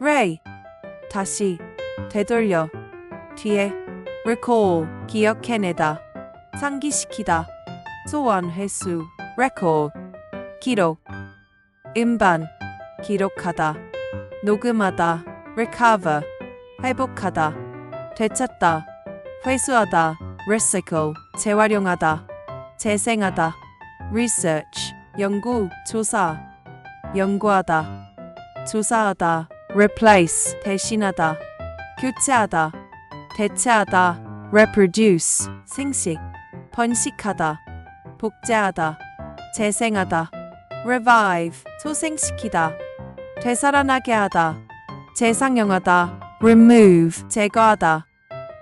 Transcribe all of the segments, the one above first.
ray. 다시. 되돌려. 뒤에. Recall. 기억해내다. 상기시키다. 소원 회수. Record 기록. 음반. 기록하다. 녹음하다. Recover. 회복하다. 되찾다. 회수하다. Recycle. 재활용하다. 재생하다. Research. 연구. 조사. 연구하다. 조사하다 replace 대신하다 교체하다 대체하다 reproduce 생식 번식하다 복제하다 재생하다 revive 소생시키다 되살아나게 하다 재상영하다 remove 제거하다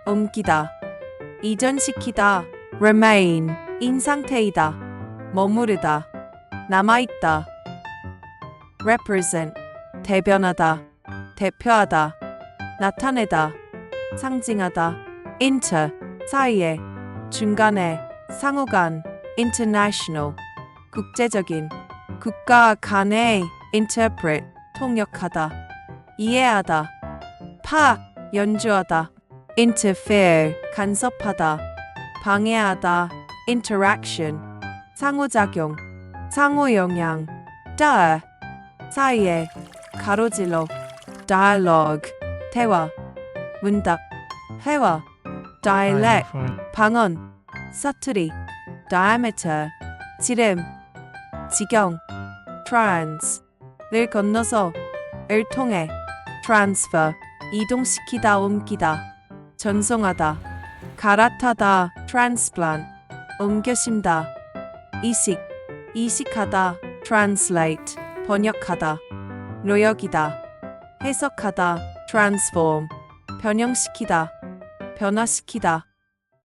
옮기다 이전시키다 remain 인 상태이다 머무르다 남아있다 represent 대변하다 대표하다 나타내다 상징하다 inter 사이에 중간에 상호간 international 국제적인 국가 간의 interpret 통역하다 이해하다 파악 연주하다 interfere 간섭하다 방해하다 interaction 상호작용 상호영향 다 사이에 가로질러 dialogue 대화 문답 회화 dialect. 방언 사투리 diameter 지름 지경 trans 를 건너서 을 통해 transfer 이동시키다 옮기다 전송하다 갈아타다 transplant 옮겨 심다 이식 이식하다 translate 번역하다 노역이다 해석하다 transform 변형시키다 변화시키다